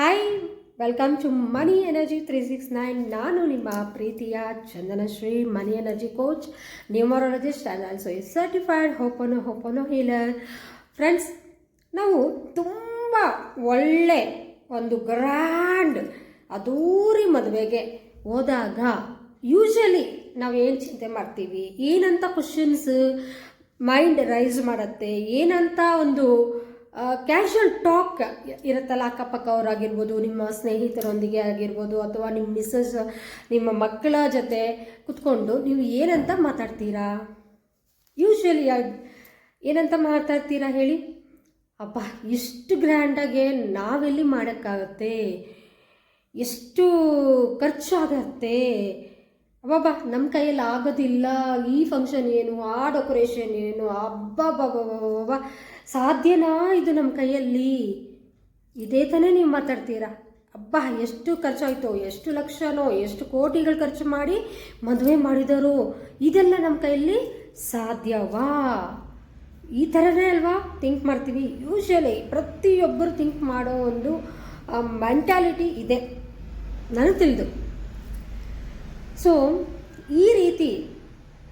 Hi welcome to money energy three six nine ನಾನು ನಿಮ್ಮ ಪ್ರೀತಿಯ Chandanashree money energy coach numerologist and also a certified ho'oponopono healer friends ನಾವು ತುಂಬ ಒಳ್ಳೆ ಒಂದು ಗ್ರ್ಯಾಂಡ್ ಅದೂರಿ ಮದುವೆಗೆ ಹೋದಾಗ ಯೂಶಲಿ ನಾವು ಏನು ಚಿಂತೆ ಮಾಡ್ತೀವಿ? ಏನಂತ ಕ್ವಶನ್ಸ್ ಮೈಂಡ್ ರೈಸ್ ಮಾಡುತ್ತೆ? ಏನಂತ ಒಂದು ಕ್ಯಾಶುವಲ್ ಟಾಕ್ ಇರುತ್ತಲ್ಲ ಅಕ್ಕಪಕ್ಕವರಾಗಿರ್ಬೋದು ನಿಮ್ಮ ಸ್ನೇಹಿತರೊಂದಿಗೆ ಆಗಿರ್ಬೋದು, ಅಥವಾ ನಿಮ್ಮ ಮಿಸ್ಸಸ್ ನಿಮ್ಮ ಮಕ್ಕಳ ಜೊತೆ ಕುತ್ಕೊಂಡು ನೀವು ಏನಂತ ಮಾತಾಡ್ತೀರಾ? ಯೂಶ್ವಲಿ ಏನಂತ ಮಾತಾಡ್ತೀರಾ ಹೇಳಿ? ಅಪ್ಪ ಇಷ್ಟು ಗ್ರ್ಯಾಂಡಾಗೆ ನಾವೆಲ್ಲಿ ಮಾಡೋಕ್ಕಾಗತ್ತೆ? ಎಷ್ಟು ಖರ್ಚಾಗತ್ತೆ ಅಬ್ಬಬ್ಬ, ನಮ್ಮ ಕೈಯಲ್ಲಿ ಆಗೋದಿಲ್ಲ. ಈ ಫಂಕ್ಷನ್ ಏನು, ಆ ಡೆಕೋರೇಷನ್ ಏನು ಅಬ್ಬಬ್ಬಬ್ಬಬ್ಬ ಸಾಧ್ಯನಾ ಇದು ನಮ್ಮ ಕೈಯಲ್ಲಿ? ಇದೇ ತಾನೇ ನೀವು ಮಾತಾಡ್ತೀರಾ? ಅಬ್ಬಾ, ಎಷ್ಟು ಖರ್ಚಾಯಿತೋ, ಎಷ್ಟು ಲಕ್ಷನೋ, ಎಷ್ಟು ಕೋಟಿಗಳು ಖರ್ಚು ಮಾಡಿ ಮದುವೆ ಮಾಡಿದರು. ಇದೆಲ್ಲ ನಮ್ಮ ಕೈಯಲ್ಲಿ ಸಾಧ್ಯವಾ? ಈ ಥರನೇ ಅಲ್ವಾ? ಥಿಂಕ್ ಮಾಡ್ತೀವಿ. ಯೂಶ್ವಲಿ ಪ್ರತಿಯೊಬ್ಬರು ಥಿಂಕ್ ಮಾಡೋ ಒಂದು ಮೆಂಟ್ಯಾಲಿಟಿ ಇದೆ. ನನಗೆ ತಿಳಿದು. ಸೊ, ಈ ರೀತಿ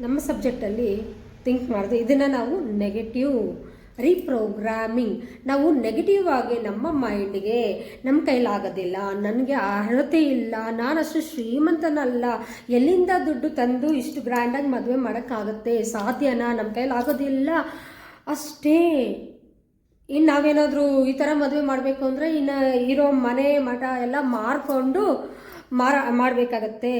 ನಮ್ಮ ಸಬ್ಜೆಕ್ಟಲ್ಲಿ ಥಿಂಕ್ ಮಾಡಿದೆ. ಇದನ್ನು ನಾವು ನೆಗೆಟಿವ್ ರೀಪ್ರೋಗ್ರಾಮಿಂಗ್ ನಾವು ನೆಗೆಟಿವ್ ಆಗಿ ನಮ್ಮ ಮೈಂಡ್ಗೆ ನಮ್ಮ ಕೈಲಾಗೋದಿಲ್ಲ, ನನಗೆ ಅರ್ಹತೆ ಇಲ್ಲ ನಾನಷ್ಟು ಶ್ರೀಮಂತನಲ್ಲ, ಎಲ್ಲಿಂದ ದುಡ್ಡು ತಂದು ಇಷ್ಟು ಗ್ರ್ಯಾಂಡಾಗಿ ಮದುವೆ ಮಾಡೋಕ್ಕಾಗತ್ತೆ, ಸಾಧ್ಯನಾ? ನಮ್ಮ ಕೈಲಾಗೋದಿಲ್ಲ. ಅಷ್ಟೇ. ಇನ್ನು ನಾವೇನಾದರೂ ಈ ಥರ ಮದುವೆ ಮಾಡಬೇಕು ಅಂದರೆ ಇನ್ನು ಇರೋ ಮನೆ ಮಠ ಎಲ್ಲ ಮಾರ್ಕೊಂಡು ಮಾರ, ಮಾಡಬೇಕಾಗತ್ತೆ.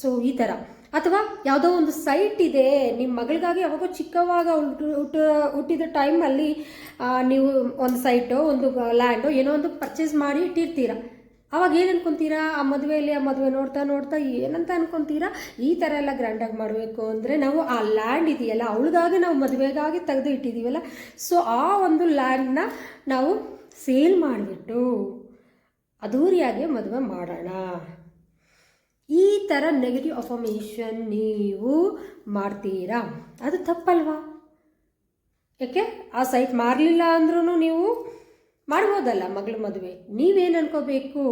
ಸೊ ಈ ಥರ ಅಥವಾ ಯಾವುದೋ ಒಂದು ಸೈಟ್ ಇದೆ ನಿಮ್ಮ ಮಗಳಿಗಾಗಿ ಯಾವಾಗೋ ಚಿಕ್ಕವಾಗ ಹುಟ್ಟು ಹುಟ್ಟ, ಹುಟ್ಟಿದ ಟೈಮಲ್ಲಿ ನೀವು ಒಂದು ಸೈಟೋ ಒಂದು ಲ್ಯಾಂಡೋ ಏನೋ ಒಂದು ಪರ್ಚೇಸ್ ಮಾಡಿ ಇಟ್ಟಿರ್ತೀರ? ಅವಾಗ ಏನು ಅನ್ಕೊಂತೀರಾ? ಆ ಮದುವೆಯಲ್ಲಿ ಆ ಮದುವೆ ನೋಡ್ತಾ ನೋಡ್ತಾ ಏನಂತ ಅನ್ಕೊಂತೀರಾ? ಈ ಥರ ಎಲ್ಲ ಗ್ರ್ಯಾಂಡಾಗಿ ಮಾಡಬೇಕು ಅಂದರೆ ನಾವು ಆ ಲ್ಯಾಂಡ್ ಇದೆಯಲ್ಲ, ಅವಳಿಗಾಗಿ ನಾವು ಮದುವೆಗಾಗಿ ತೆಗೆದು ಇಟ್ಟಿದ್ದೀವಲ್ಲ ಸೊ ಆ ಒಂದು ಲ್ಯಾಂಡ್ನ ನಾವು ಸೇಲ್ ಮಾಡಿಬಿಟ್ಟು ಅದೂರಿಯಾಗಿ ಮದುವೆ ಮಾಡೋಣ. ಈ ಥರ ನೆಗೆಟಿವ್ ಅಫಾಮೇಷನ್ ನೀವು ಮಾಡ್ತೀರಾ? ಅದು ತಪ್ಪಲ್ವಾ? ಯಾಕೆ? ಆ ಸೈಟ್ ಮಾರಲಿಲ್ಲ ಅಂದ್ರೂ ನೀವು ಮಾಡ್ಬೋದಲ್ಲ ಮಗಳ ಮದುವೆ. ನೀವೇನು ಅನ್ಕೋಬೇಕು?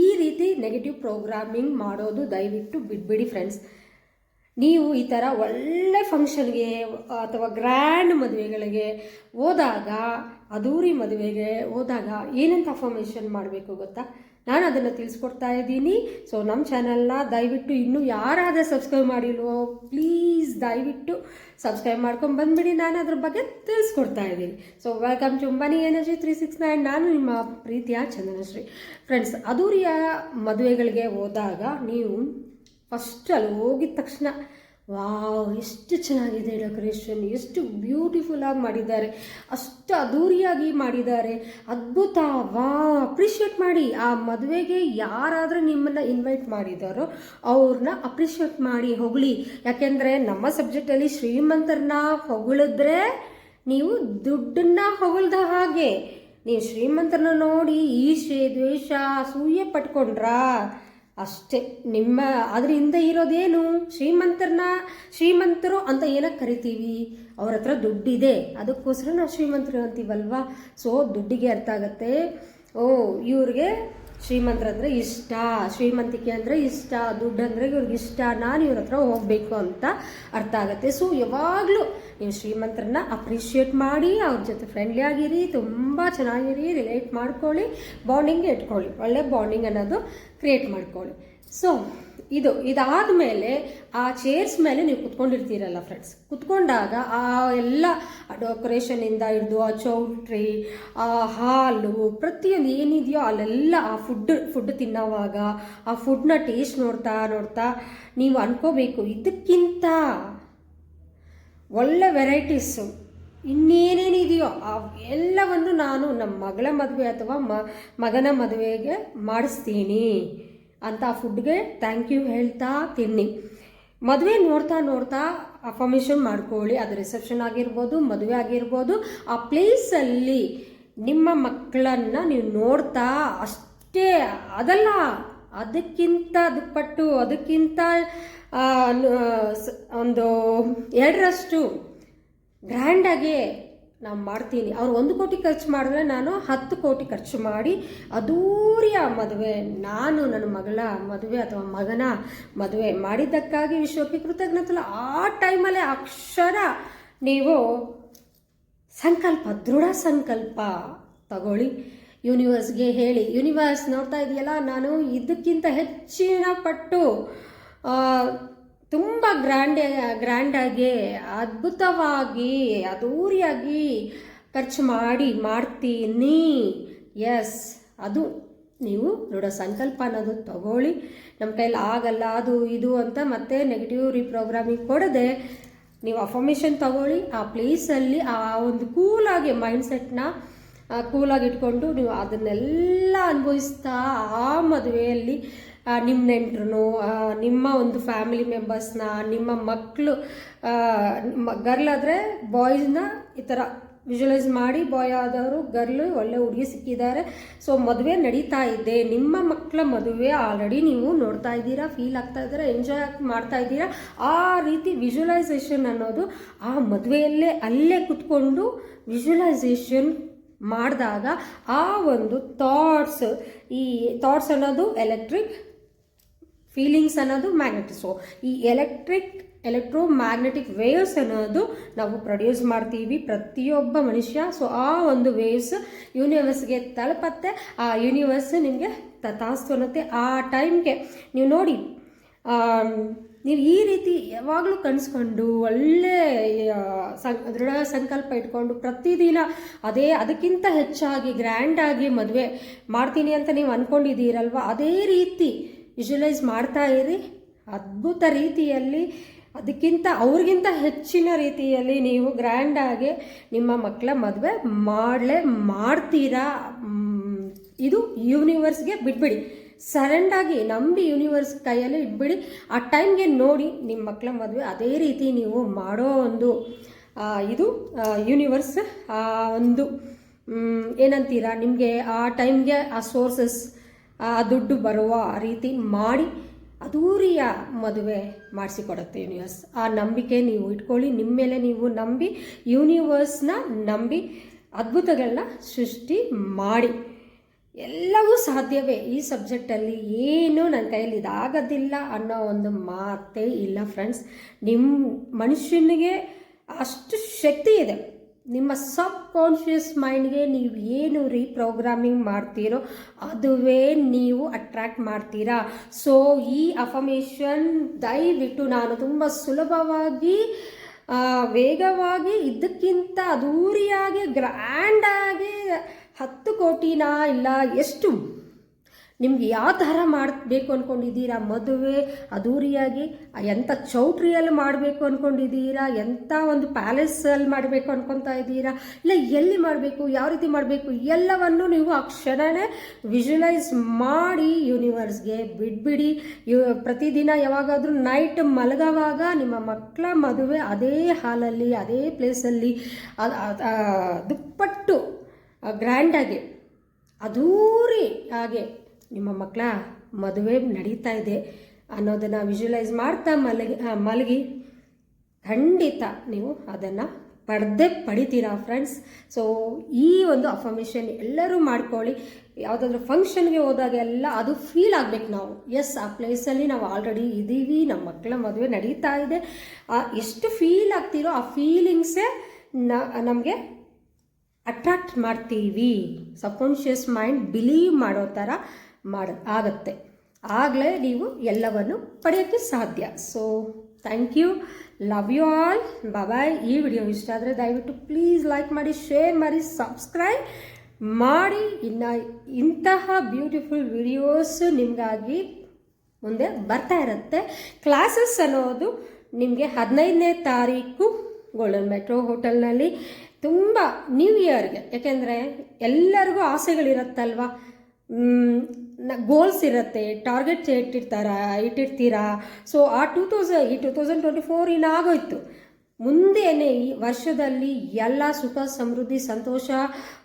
ಈ ರೀತಿ ನೆಗೆಟಿವ್ ಪ್ರೋಗ್ರಾಮಿಂಗ್ ಮಾಡೋದು ದಯವಿಟ್ಟು ಬಿಟ್ಬಿಡಿ ಫ್ರೆಂಡ್ಸ್ ನೀವು ಈ ಥರ ಒಳ್ಳೆ ಫಂಕ್ಷನ್ಗೆ ಅಥವಾ ಗ್ರ್ಯಾಂಡ್ ಮದುವೆಗಳಿಗೆ ಹೋದಾಗ ಅದೂರಿ ಮದುವೆಗೆ ಹೋದಾಗ ಏನಂತ ಅಫಾಮೇಷನ್ ಮಾಡಬೇಕು ಗೊತ್ತಾ? ನಾನು ಅದನ್ನು ತಿಳಿಸ್ಕೊಡ್ತಾ ಇದ್ದೀನಿ. ಸೊ ನಮ್ಮ ಚಾನಲ್ನ ದಯವಿಟ್ಟು ಇನ್ನೂ ಯಾರಾದರೂ ಸಬ್ಸ್ಕ್ರೈಬ್ ಮಾಡಿಲ್ವೋ ಪ್ಲೀಸ್ ದಯವಿಟ್ಟು ಸಬ್ಸ್ಕ್ರೈಬ್ ಮಾಡ್ಕೊಂಡು ಬಂದುಬಿಡಿ. ನಾನು ಅದ್ರ ಬಗ್ಗೆ ತಿಳಿಸ್ಕೊಡ್ತಾ ಇದ್ದೀನಿ. So welcome to money energy three six nine ನಾನು ನಿಮ್ಮ ಪ್ರೀತಿಯ ಚಂದನಶ್ರೀ. ಫ್ರೆಂಡ್ಸ್ ಅದೂರಿಯ ಮದುವೆಗಳಿಗೆ ಹೋದಾಗ ನೀವು ಫಸ್ಟ್ ಅಲ್ಲಿ ಹೋಗಿದ ತಕ್ಷಣ ವಾವ್, ಎಷ್ಟು ಚೆನ್ನಾಗಿದೆ ಡೆಕೋರೇಷನ್ ಎಷ್ಟು ಬ್ಯೂಟಿಫುಲ್ಲಾಗಿ ಮಾಡಿದ್ದಾರೆ. ಅಷ್ಟು ಅದ್ಧೂರಿಯಾಗಿ ಮಾಡಿದ್ದಾರೆ. ಅದ್ಭುತ. ವಾ ಅಪ್ರಿಷಿಯೇಟ್ ಮಾಡಿ. ಆ ಮದುವೆಗೆ ಯಾರಾದರೂ ನಿಮ್ಮನ್ನು ಇನ್ವೈಟ್ ಮಾಡಿದಾರೋ ಅವ್ರನ್ನ ಅಪ್ರಿಷಿಯೇಟ್ ಮಾಡಿ ಹೊಗಳಿ ಯಾಕೆಂದರೆ ನಮ್ಮ ಸಬ್ಜೆಕ್ಟಲ್ಲಿ ಶ್ರೀಮಂತರನ್ನ ಹೊಗಳಿದ್ರೆ ನೀವು ದುಡ್ಡನ್ನ ಹೊಗಳ್ದ ಹಾಗೆ. ನೀವು ಶ್ರೀಮಂತರನ್ನ ನೋಡಿ, ಈಶೆ, ದ್ವೇಷ, ಅಸೂಯೆ ಪಟ್ಕೊಂಡ್ರಾ? ಅಷ್ಟೇ. ನಿಮ್ಮ ಅದ್ರ ಹಿಂದೆ ಇರೋದೇನು? ಶ್ರೀಮಂತರನ್ನ, ಶ್ರೀಮಂತರು ಅಂತ ಏನಕ್ಕೆ ಕರಿತೀವಿ? ಅವ್ರ ಹತ್ರ ದುಡ್ಡಿದೆ. ಅದಕ್ಕೋಸ್ಕರ ನಾವು ಶ್ರೀಮಂತರು ಅಂತೀವಲ್ವಾ? ಸೊ ದುಡ್ಡಿಗೆ ಅರ್ಥ ಆಗುತ್ತೆ. ಓ, ಇವ್ರಿಗೆ ಶ್ರೀಮಂತರಂದ್ರೆ ಇಷ್ಟ. ಶ್ರೀಮಂತಿಕೆ ಅಂದರೆ ಇಷ್ಟ. ದುಡ್ಡು ಅಂದರೆ ಇವ್ರಿಗೆ ಇಷ್ಟ. ನಾನು ಇವ್ರ ಹತ್ರ ಹೋಗಬೇಕು ಅಂತ ಅರ್ಥ ಆಗುತ್ತೆ. ಸೊ ಯಾವಾಗಲೂ ನೀವು ಶ್ರೀಮಂತರನ್ನ ಅಪ್ರಿಷಿಯೇಟ್ ಮಾಡಿ, ಅವ್ರ ಜೊತೆ ಫ್ರೆಂಡ್ಲಿ ಆಗಿರಿ, ತುಂಬ ಚೆನ್ನಾಗಿರಿ ರಿಲೇಟ್ ಮಾಡ್ಕೊಳ್ಳಿ ಬಾಂಡಿಂಗ್ ಇಟ್ಕೊಳ್ಳಿ. ಒಳ್ಳೆ ಬಾಂಡಿಂಗ್ ಅನ್ನೋದು ಕ್ರಿಯೇಟ್ ಮಾಡ್ಕೊಳ್ಳಿ. ಸೊ ಇದು ಇದಾದ ಮೇಲೆ ಆ ಚೇರ್ಸ್ ಮೇಲೆ ನೀವು ಕುತ್ಕೊಂಡಿರ್ತೀರಲ್ಲ ಫ್ರೆಂಡ್ಸ್ ಕುತ್ಕೊಂಡಾಗ ಆ ಎಲ್ಲ ಡೆಕೋರೇಷನಿಂದ ಹಿಡಿದು ಆ ಚೌಟ್ರಿ, ಆ ಹಾಲು, ಪ್ರತಿಯೊಂದು ಏನಿದೆಯೋ ಅಲ್ಲೆಲ್ಲ ಆ ಫುಡ್ ಫುಡ್ ತಿನ್ನೋವಾಗ, ಆ ಫುಡ್ನ ಟೇಸ್ಟ್ ನೋಡ್ತಾ ನೋಡ್ತಾ ನೀವು ಅನ್ಕೋಬೇಕು, ಇದಕ್ಕಿಂತ ಒಳ್ಳೆ ವೆರೈಟೀಸು. ಇನ್ನೇನೇನಿದೆಯೋ ಆ ಎಲ್ಲವನ್ನು ನಾನು ನಮ್ಮ ಮಗಳ ಮದುವೆ ಅಥವಾ ಮಗನ ಮದುವೆಗೆ ಮಾಡಿಸ್ತೀನಿ ಅಂತ ಫುಡ್ಗೆ ಥ್ಯಾಂಕ್ ಯು ಹೇಳ್ತಾ ತಿನ್ನಿ. ಮದುವೆ ನೋಡ್ತಾ ನೋಡ್ತಾ ಅಫರ್ಮೇಷನ್ ಮಾಡ್ಕೊಳ್ಳಿ. ಅದು ರಿಸೆಪ್ಷನ್ ಆಗಿರ್ಬೋದು, ಮದುವೆ ಆಗಿರ್ಬೋದು. ಆ ಪ್ಲೇಸಲ್ಲಿ ನಿಮ್ಮ ಮಕ್ಕಳನ್ನು ನೀವು ನೋಡ್ತಾ ಅಷ್ಟೇ, ಅದಲ್ಲ ಅದಕ್ಕಿಂತ ದುಪ್ಪಟ್ಟು, ಅದಕ್ಕಿಂತ ಒಂದು ಎರಡರಷ್ಟು ಗ್ರ್ಯಾಂಡಾಗಿ ನಾನು ಮಾಡ್ತೀನಿ. ಅವ್ರು ಒಂದು ಕೋಟಿ ಖರ್ಚು ಮಾಡಿದ್ರೆ ನಾನು ಹತ್ತು ಕೋಟಿ ಖರ್ಚು ಮಾಡಿ ಅದ್ದೂರಿಯ ಮದುವೆ. ನಾನು ನನ್ನ ಮಗಳ ಮದುವೆ ಅಥವಾ ಮಗನ ಮದುವೆ ಮಾಡಿದ್ದಕ್ಕಾಗಿ ವಿಶ್ವಕ್ಕೆ ಕೃತಜ್ಞತಲ್ಲ. ಆ ಟೈಮಲ್ಲೇ ಅಕ್ಷರ ನೀವು ಸಂಕಲ್ಪ, ದೃಢ ಸಂಕಲ್ಪ ತಗೊಳ್ಳಿ. ಯೂನಿವರ್ಸ್ಗೆ ಹೇಳಿ ಯೂನಿವರ್ಸ್ ನೋಡ್ತಾ ಇದೆಯಲ್ಲ, ನಾನು ಇದಕ್ಕಿಂತ ಹೆಚ್ಚಿನ ಪಟ್ಟು ತುಂಬ ಗ್ರ್ಯಾಂಡ್ ಗ್ರ್ಯಾಂಡಾಗಿ ಅದ್ಭುತವಾಗಿ ಅದೂರಿಯಾಗಿ ಖರ್ಚು ಮಾಡಿ, ಮಾಡ್ತೀನಿ. ಎಸ್ ಅದು ನೀವು ನೋಡೋ ಸಂಕಲ್ಪ ಅನ್ನೋದು ತಗೊಳ್ಳಿ. ನಮ್ಮ ಕೈಲಿ ಆಗಲ್ಲ, ಅದು ಇದು ಅಂತ ಮತ್ತೆ ನೆಗೆಟಿವ್ ರೀಪ್ರೋಗ್ರಾಮಿಂಗ್ ಕೊಡದೆ ನೀವು ಅಫರ್ಮೇಷನ್ ತಗೊಳ್ಳಿ. ಆ ಪ್ಲೇಸಲ್ಲಿ ಆ ಒಂದು ಕೂಲಾಗಿ ಮೈಂಡ್ಸೆಟ್ನ ಕೂಲಾಗಿ ಇಟ್ಕೊಂಡು ನೀವು ಅದನ್ನೆಲ್ಲ ಅನುಭವಿಸ್ತಾ ಆ ಮದುವೆಯಲ್ಲಿ ನಿಮ್ಮ ನೆಂಟರು ನಿಮ್ಮ ಒಂದು ಫ್ಯಾಮಿಲಿ ಮೆಂಬರ್ಸ್ನ ನಿಮ್ಮ ಮಕ್ಕಳು ಗರ್ಲ್ ಆದರೆ ಬಾಯ್ಸ್ನ ಈ ಥರ ವಿಜುವಲೈಸ್ ಮಾಡಿ ಬಾಯ್ ಆದವರು ಗರ್ಲ್ ಒಳ್ಳೆ ಹುಡುಗಿ ಸಿಕ್ಕಿದ್ದಾರೆ. ಸೊ ಮದುವೆ ನಡೀತಾ ಇದೆ. ನಿಮ್ಮ ಮಕ್ಕಳ ಮದುವೆ ಆಲ್ರೆಡಿ ನೀವು ನೋಡ್ತಾ ಇದ್ದೀರಾ ಫೀಲ್ ಆಗ್ತಾ ಇದ್ದೀರಾ ಎಂಜಾಯ್ ಮಾಡ್ತಾ ಇದ್ದೀರಾ. ಆ ರೀತಿ ವಿಜುವಲೈಸೇಷನ್ ಅನ್ನೋದು ಆ ಮದುವೆಯಲ್ಲೇ ಅಲ್ಲೇ ಕುತ್ಕೊಂಡು ವಿಜುವಲೈಸೇಷನ್ ಮಾಡಿದಾಗ ಆ ಒಂದು ಥಾಟ್ಸ್ ಈ ಥಾಟ್ಸ್ ಅನ್ನೋದು ಎಲೆಕ್ಟ್ರಿಕ್ ಫೀಲಿಂಗ್ಸ್ ಅನ್ನೋದು ಮ್ಯಾಗ್ನೆಟಿಕ್ ಸೊ ಈ ಎಲೆಕ್ಟ್ರಿಕ್ ಎಲೆಕ್ಟ್ರೋ ಮ್ಯಾಗ್ನೆಟಿಕ್ ವೇವ್ಸ್ ಅನ್ನೋದು ನಾವು ಪ್ರೊಡ್ಯೂಸ್ ಮಾಡ್ತೀವಿ ಪ್ರತಿಯೊಬ್ಬ ಮನುಷ್ಯ. ಸೊ ಆ ಒಂದು ವೇವ್ಸ್ ಯೂನಿವರ್ಸ್ಗೆ ತಲುಪತ್ತೆ. ಆ ಯೂನಿವರ್ಸ್ ನಿಮಗೆ ತಥಾಸ್ತು ಅನ್ನತ್ತೆ. ಆ ಟೈಮ್ಗೆ ನೀವು ನೋಡಿ ನೀವು ಈ ರೀತಿ ಯಾವಾಗಲೂ ಕನಸ್ಕೊಂಡು ಒಳ್ಳೆ ದೃಢ ಸಂಕಲ್ಪ ಇಟ್ಕೊಂಡು ಪ್ರತಿದಿನ ಅದೇ, ಅದಕ್ಕಿಂತ ಹೆಚ್ಚಾಗಿ ಗ್ರ್ಯಾಂಡಾಗಿ ಮದುವೆ ಮಾಡ್ತೀನಿ ಅಂತ ನೀವು ಅಂದ್ಕೊಂಡಿದ್ದೀರಲ್ವ ಅದೇ ರೀತಿ ವಿಜುವಲೈಸ್ ಮಾಡ್ತಾ ಇರಿ. ಅದ್ಭುತ ರೀತಿಯಲ್ಲಿ, ಅದಕ್ಕಿಂತ, ಅವ್ರಿಗಿಂತ ಹೆಚ್ಚಿನ ರೀತಿಯಲ್ಲಿ ನೀವು ಗ್ರ್ಯಾಂಡಾಗಿ ನಿಮ್ಮ ಮಕ್ಕಳ ಮದುವೆ ಮಾಡಲೇ ಮಾಡ್ತೀರಾ? ಇದು ಯೂನಿವರ್ಸ್ಗೆ ಬಿಟ್ಬಿಡಿ. ಸರೆಂಡಾಗಿ ನಂಬಿ ಯೂನಿವರ್ಸ್ ಕೈಯಲ್ಲಿ ಇಟ್ಬಿಡಿ. ಆ ಟೈಮ್ಗೆ ನೋಡಿ ನಿಮ್ಮ ಮಕ್ಕಳ ಮದುವೆ ಅದೇ ರೀತಿ ನೀವು ಮಾಡೋ ಒಂದು ಇದು ಯೂನಿವರ್ಸ್ ಆ, ಒಂದು. ಏನಂತೀರಾ? ನಿಮಗೆ ಆ ಟೈಮ್ಗೆ ಆ ಸೋರ್ಸಸ್ ಆ, ದುಡ್ಡು ಬರುವ ರೀತಿ ಮಾಡಿ ಅದೂರಿಯ ಮದುವೆ ಮಾಡಿಸಿಕೊಡುತ್ತೆ ಯೂನಿವರ್ಸ್ ಆ ನಂಬಿಕೆ ನೀವು ಇಟ್ಕೊಳ್ಳಿ. ನಿಮ್ಮ ಮೇಲೆ ನೀವು ನಂಬಿ ಯೂನಿವರ್ಸ್ನ ನಂಬಿ ಅದ್ಭುತಗಳನ್ನ ಸೃಷ್ಟಿ ಮಾಡಿ. ಎಲ್ಲವೂ ಸಾಧ್ಯವೇ ಈ ಸಬ್ಜೆಕ್ಟಲ್ಲಿ ಏನು ನನ್ನ ಕೈಯಲ್ಲಿ ಇದಾಗೋದಿಲ್ಲ ಅನ್ನೋ ಒಂದು ಮಾತೇ ಇಲ್ಲ ಫ್ರೆಂಡ್ಸ್ ನಿಮ್ಮ ಮನುಷ್ಯನಿಗೆ ಅಷ್ಟು ಶಕ್ತಿ ಇದೆ. ನಿಮ್ಮ ಸಬ್ ಕಾನ್ಷಿಯಸ್ ಮೈಂಡ್ಗೆ ನೀವು ಏನು ರೀಪ್ರೋಗ್ರಾಮಿಂಗ್ ಮಾಡ್ತೀರೋ ಅದುವೇ ನೀವು ಅಟ್ರ್ಯಾಕ್ಟ್ ಮಾಡ್ತೀರಾ. ಸೊ ಈ ಅಫಮೇಷನ್ ದಯವಿಟ್ಟು ನಾನು ತುಂಬ ಸುಲಭವಾಗಿ ವೇಗವಾಗಿ ಇದಕ್ಕಿಂತ ಅದೂರಿಯಾಗಿ ಗ್ರ್ಯಾಂಡಾಗಿ ಹತ್ತು ಕೋಟಿನಾ ಇಲ್ಲ, ಎಷ್ಟು? ನಿಮ್ಗೆ ಯಾವ ಥರ ಮಾಡಬೇಕು ಅಂದ್ಕೊಂಡಿದ್ದೀರಾ ಮದುವೆ ಅದೂರಿಯಾಗಿ ಎಂಥ ಚೌಟ್ರಿಯಲ್ಲಿ ಮಾಡಬೇಕು ಅಂದ್ಕೊಂಡಿದ್ದೀರಾ ಎಂಥ ಒಂದು ಪ್ಯಾಲೇಸಲ್ಲಿ ಮಾಡಬೇಕು ಅಂದ್ಕೊತಾ ಇದ್ದೀರಾ? ಇಲ್ಲ, ಎಲ್ಲಿ ಮಾಡಬೇಕು, ಯಾವ ರೀತಿ ಮಾಡಬೇಕು? ಎಲ್ಲವನ್ನು ನೀವು ಆ ಕ್ಷಣನೇ ವಿಜುವಲೈಸ್ ಮಾಡಿ ಯೂನಿವರ್ಸ್ಗೆ ಬಿಟ್ಬಿಡಿ. ಯು, ಪ್ರತಿದಿನ ಯಾವಾಗಾದರೂ ನೈಟ್ ಮಲಗೋವಾಗ ನಿಮ್ಮ ಮಕ್ಕಳ ಮದುವೆ ಅದೇ ಹಾಲಲ್ಲಿ ಅದೇ ಪ್ಲೇಸಲ್ಲಿ ದುಪ್ಪಟ್ಟು ಗ್ರ್ಯಾಂಡಾಗಿ ಅದೂರಿ ಹಾಗೆ ನಿಮ್ಮ ಮಕ್ಕಳ ಮದುವೆ ನಡೀತಾ ಇದೆ ಅನ್ನೋದನ್ನು ವಿಜುವಲೈಸ್ ಮಾಡ್ತಾ ಮಲಗಿ ಮಲಗಿ. ಖಂಡಿತ ನೀವು ಅದನ್ನು ಪಡೆದೇ ಪಡಿತೀರಾ ಫ್ರೆಂಡ್ಸ್ ಸೊ ಈ ಒಂದು ಅಫರ್ಮೇಷನ್ ಎಲ್ಲರೂ ಮಾಡ್ಕೊಳ್ಳಿ. ಯಾವುದಾದ್ರೂ ಫಂಕ್ಷನ್ಗೆ ಹೋದಾಗ ಎಲ್ಲ ಅದು ಫೀಲ್ ಆಗಬೇಕು ನಾವು. ಎಸ್ ಆ ಪ್ಲೇಸಲ್ಲಿ ನಾವು ಆಲ್ರೆಡಿ ಇದ್ದೀವಿ ನಮ್ಮ ಮಕ್ಕಳ ಮದುವೆ ನಡೀತಾ ಇದೆ. ಎಷ್ಟು ಫೀಲ್ ಆಗ್ತಿರೋ ಆ ಫೀಲಿಂಗ್ಸೇ ನಮಗೆ ಅಟ್ರಾಕ್ಟ್ ಮಾಡ್ತೀವಿ. ಸಬ್ಕಾನ್ಷಿಯಸ್ ಮೈಂಡ್ ಬಿಲೀವ್ ಮಾಡೋ ಥರ ಮಾಡ, ಆಗುತ್ತೆ. ಆಗಲೇ ನೀವು ಎಲ್ಲವನ್ನು ಪಡೆಯೋಕ್ಕೆ ಸಾಧ್ಯ. So thank you love you all bye ಈ ವಿಡಿಯೋ ಇಷ್ಟ ಆದರೆ ದಯವಿಟ್ಟು ಪ್ಲೀಸ್ ಲೈಕ್ ಮಾಡಿ ಶೇರ್ ಮಾಡಿ ಸಬ್ಸ್ಕ್ರೈಬ್ ಮಾಡಿ. ಇನ್ನು ಇಂತಹ ಬ್ಯೂಟಿಫುಲ್ ವಿಡಿಯೋಸ್ ನಿಮಗಾಗಿ ಮುಂದೆ ಬರ್ತಾ ಇರುತ್ತೆ. ಕ್ಲಾಸಸ್ ಅನ್ನೋದು ನಿಮಗೆ ಹದಿನೈದನೇ ತಾರೀಕು ಗೋಲ್ಡನ್ ಮೆಟ್ರೋ ಹೋಟೆಲ್ನಲ್ಲಿ ತುಂಬ ನ್ಯೂ ಇಯರ್ಗೆ ಯಾಕೆಂದರೆ ಎಲ್ಲರಿಗೂ ಆಸೆಗಳಿರುತ್ತಲ್ವ? ಗೋಲ್ಸ್ ಇರುತ್ತೆ ಟಾರ್ಗೆಟ್ಸ್ ಇಟ್ಟಿರ್ತಾರ, ಇಟ್ಟಿರ್ತೀರಾ? ಸೊ ಆ ಟೂ ತೌಸಂಡ್ ಈ ಟೂ ತೌಸಂಡ್ ಟ್ವೆಂಟಿ ಫೋರ್ ಇನ್ನಾಗೋಯ್ತು ಮುಂದೇನೆ ಈ ವರ್ಷದಲ್ಲಿ ಎಲ್ಲ ಸುಖ, ಸಮೃದ್ಧಿ, ಸಂತೋಷ,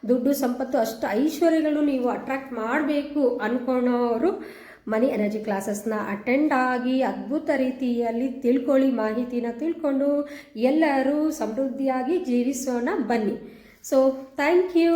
ದುಡ್ಡು, ಸಂಪತ್ತು ಅಷ್ಟು ಐಶ್ವರ್ಯಗಳು ನೀವು ಅಟ್ರಾಕ್ಟ್ ಮಾಡಬೇಕು ಅಂದ್ಕೊಳೋರು ಮನಿ ಎನರ್ಜಿ ಕ್ಲಾಸಸ್ನ ಅಟೆಂಡ್ ಆಗಿ ಅದ್ಭುತ ರೀತಿಯಲ್ಲಿ ತಿಳ್ಕೊಳ್ಳಿ ಮಾಹಿತಿನ ತಿಳ್ಕೊಂಡು ಎಲ್ಲರೂ ಸಮೃದ್ಧಿಯಾಗಿ ಜೀವಿಸೋಣ ಬನ್ನಿ. So thank you